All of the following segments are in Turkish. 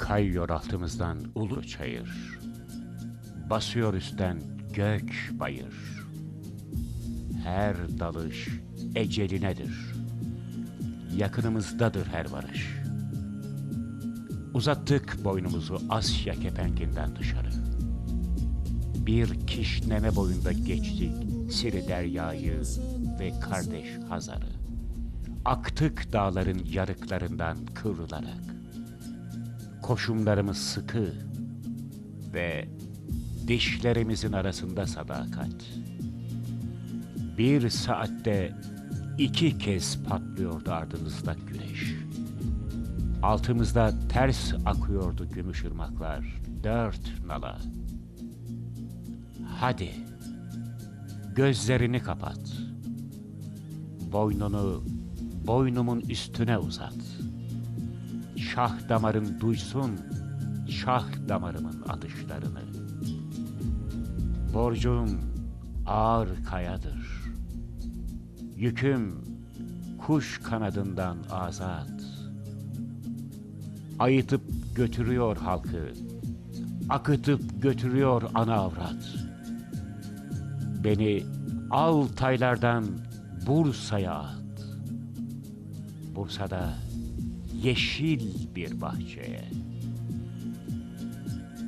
Kayıyor altımızdan ulu çayır. Basıyor üstten gök bayır. Her dalış ecelinedir. Yakınımızdadır her varış. Uzattık boynumuzu Asya kepenginden dışarı. Bir kişneme boyunda geçtik Siri Derya'yı ve kardeş Hazar'ı. Aktık dağların yarıklarından kıvrılarak. Koşumlarımız sıkı ve dişlerimizin arasında sadakat. Bir saatte iki kez patlıyordu ardımızda güneş. Altımızda ters akıyordu gümüş ırmaklar, dört nala. Hadi, gözlerini kapat. Boynunu boynumun üstüne uzat. Şah damarın duysun, şah damarımın atışlarını. Borcum ağır kayadır. Yüküm kuş kanadından azat. Ayıtıp götürüyor halkı, akıtıp götürüyor ana avrat. Beni Altaylardan Bursa'ya at. Bursa'da yeşil bir bahçeye.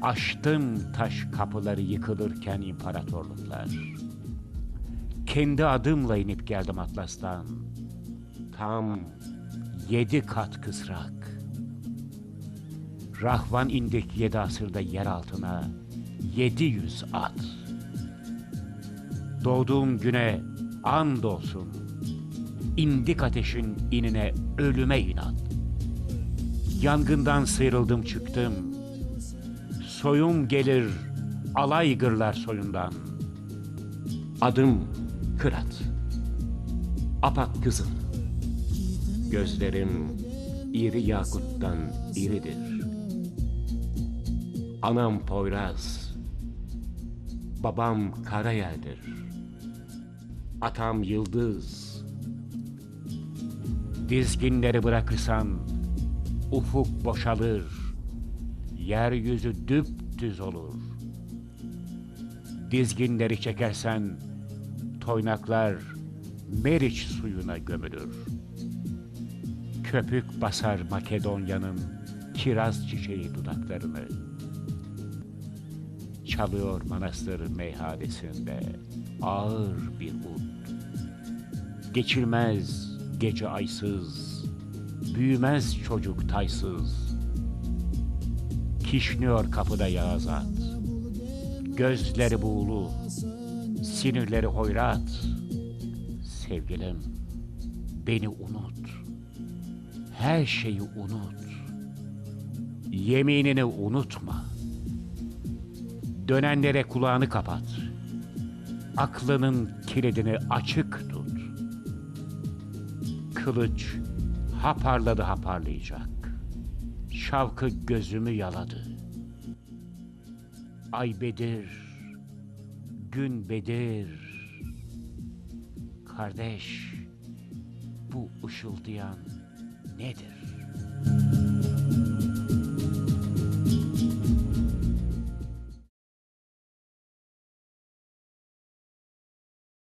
Açtım taş kapıları yıkılırken imparatorluklar. Kendi adımla inip geldim Atlas'tan. Tam yedi kat kısrak. Rahvan indik yedi asırda yer altına yedi yüz at. Doğduğum güne and olsun. İndik ateşin inine ölüme inat. Yangından sıyrıldım çıktım. Soyum gelir alay gırlar soyundan. Adım Kırat. Apak kızım. Gözlerim iri yakuttan iridir. Anam Poyraz. Babam Karayel'dir. Atam Yıldız. Dizginleri bırakırsan ufuk boşalır. Yeryüzü düpdüz olur. Dizginleri çekersen toynaklar Meriç suyuna gömülür. Köpük basar Makedonya'nın kiraz çiçeği dudaklarını. Çalıyor manastır meyhanesinde ağır bir ud. Geçilmez gece aysız, büyümez çocuk taysız. Kişniyor kapıda Yağızat, gözleri buğulu, sinirleri hoyrat. Sevgilim, beni unut, her şeyi unut. Yeminini unutma. Dönenlere kulağını kapat. Aklının kilidini açık tut. Kılıç haparladı haparlayacak. Şavkı gözümü yaladı. Ay bedir, gün bedir. Kardeş, bu ışıldayan nedir?